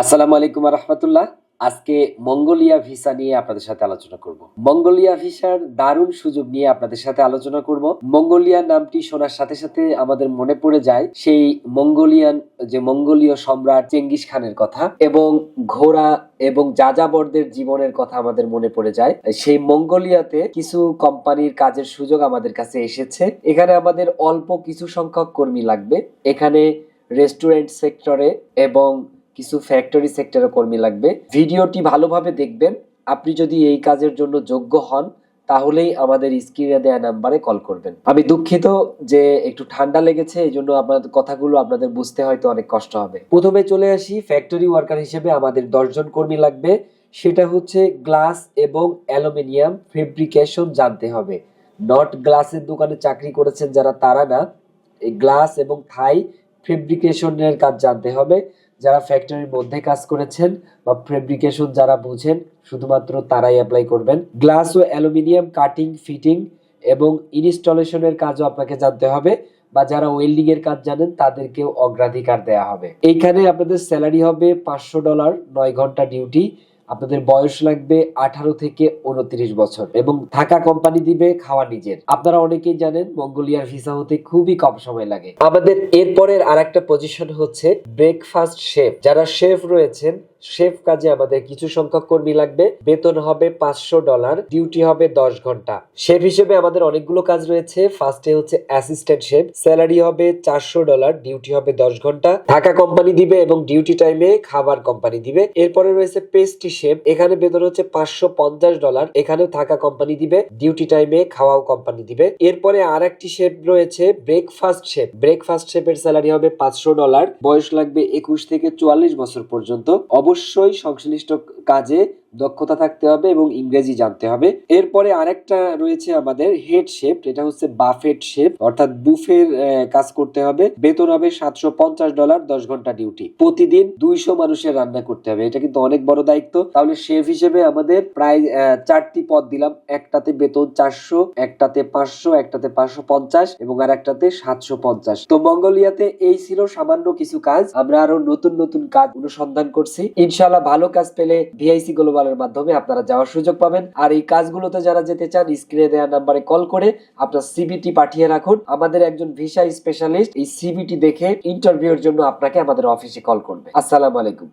আসসালামু আলাইকুম রহমতুল্লাহ। আজকে মঙ্গোলিয়া ভিসা নিয়ে আপনাদের সাথে আলোচনা করব। মঙ্গোলিয়া ভিসার দারুণ সুযোগ নিয়ে আপনাদের সাথে আলোচনা করব। মঙ্গোলিয়া নামটি শোনার সাথে সাথে আমাদের মনে পড়ে যায় সেই মঙ্গোলিয়ান, যে মঙ্গোলীয় সম্রাট চেঙ্গিস খানের কথা এবং ঘোড়া এবং যাযাবরদের জীবনের কথা আমাদের মনে পড়ে যায়। সেই মঙ্গোলিয়াতে কিছু কোম্পানির কাজের সুযোগ আমাদের কাছে এসেছে। এখানে আমাদের অল্প কিছু সংখ্যক কর্মী লাগবে। এখানে রেস্টুরেন্ট সেক্টরে এবং কিছু ফ্যাক্টরি সেক্টরে কর্মী লাগবে। ভিডিওটি ভালোভাবে দেখবেন। আপনি যদি এই কাজের জন্য যোগ্য হন, তাহলেই আমাদের স্ক্রিনে দেওয়া নাম্বারে কল করবেন। আমি দুঃখিত যে একটু ঠান্ডা লেগেছে, এই জন্য আপনাদের কথাগুলো আপনাদের বুঝতে হয়তো অনেক কষ্ট হবে। প্রথমে চলে আসি ফ্যাক্টরি ওয়ার্কার হিসেবে আমাদের দশজন কর্মী লাগবে। সেটা হচ্ছে গ্লাস এবং অ্যালুমিনিয়াম ফেব্রিকেশন জানতে হবে। নট গ্লাসের দোকানে চাকরি করেছেন যারা, তারা না। গ্লাস এবং থাই ফেব্রিকেশনের কাজ জানতে হবে। যারা ফ্যাক্টরির মধ্যে কাজ করেছেন বা ফেব্রিকেশন যারা বুঝেন, শুধুমাত্র তারাই অ্যাপ্লাই করবেন। গ্লাস ও অ্যালুমিনিয়াম কাটিং ফিটিং এবং ইনস্টলেশনের কাজও আপনাকে জানতে হবে বা যারা ওয়েল্ডিং এর কাজ জানেন, তাদেরকেও অগ্রাধিকার দেয়া হবে। এইখানে আপনাদের স্যালারি হবে পাঁচশো ডলার নয় ঘণ্টা ডিউটি আপনাদের বয়স লাগবে আঠারো থেকে উনত্রিশ বছর এবং থাকা কোম্পানি দিবে খাওয়া নিজের। আপনারা অনেকেই জানেন মঙ্গোলিয়ার ভিসা হতে খুবই কম সময় লাগে। আমাদের এরপরের আর একটা পজিশন হচ্ছে ব্রেকফাস্ট শেফ যারা শেফ রয়েছেন শেফ কাজে আমাদের কিছু সংখ্যক কর্মী লাগবে। বেতন হবে পাঁচশো ডলার, ডিউটি হবে দশ ঘণ্টা। শেফ হিসেবে আমাদের অনেকগুলো কাজ রয়েছে। ফার্স্টে হচ্ছে অ্যাসিস্ট্যান্ট শেফ। স্যালারি হবে চারশো ডলার, ডিউটি হবে দশ ঘণ্টা। থাকা কোম্পানি দিবে এবং ডিউটি টাইমে খাবার কোম্পানি দিবে। এরপরে রয়েছে পেস্ট্রি শেফ। এখানে বেতন হচ্ছে পাঁচশো পঞ্চাশ ডলার। এখানেও থাকা কোম্পানি দিবে। ডিউটি টাইমে খাওয়াও কোম্পানি দিবে। এরপরে আর একটি শেফ রয়েছে ব্রেকফাস্ট শেফ। ব্রেকফাস্ট শেফের স্যালারি হবে পাঁচশো ডলার। বয়স লাগবে একুশ থেকে চুয়াল্লিশ বছর পর্যন্ত। অবশ্যই সংশ্লিষ্ট কাজে দক্ষতা থাকতে হবে এবং ইংরেজি জানতে হবে। এরপরে আরেকটা রয়েছে আমাদের হেড শেফ এটা হচ্ছে বাফেট শেফ অর্থাৎ বুফের কাজ করতে হবে। বেতন হবে সাতশো পঞ্চাশ ডলার দশ ঘণ্টা ডিউটি প্রতিদিন দুইশো মানুষের রান্না করতে হবে। এটা কিন্তু অনেক বড় দায়িত্ব। তাহলে শেফ হিসেবে আমাদের প্রায় চারটি পদ দিলাম। একটাতে বেতন চারশো, একটাতে পাঁচশো একটাতে পাঁচশো পঞ্চাশ এবং আর একটাতে সাতশো পঞ্চাশ। তো মঙ্গোলিয়াতে এই ছিল সামান্য কিছু কাজ। আমরা আরও নতুন নতুন কাজ অনুসন্ধান করছি। ইনশাল্লাহ ভালো কাজ পেলে ভিআইসি গ্লোবালের মাধ্যমে আপনারা যাওয়ার সুযোগ পাবেন। আর এই কাজগুলোতে যারা যেতে চান, স্ক্রিনে দেওয়া নাম্বারে কল করে আপনার সিবিটি পাঠিয়ে রাখুন। আমাদের একজন ভিসা স্পেশালিস্ট এই সিবিটি দেখে ইন্টারভিউর জন্য আপনাকে আমাদের অফিসে কল করবে। আসসালামু আলাইকুম।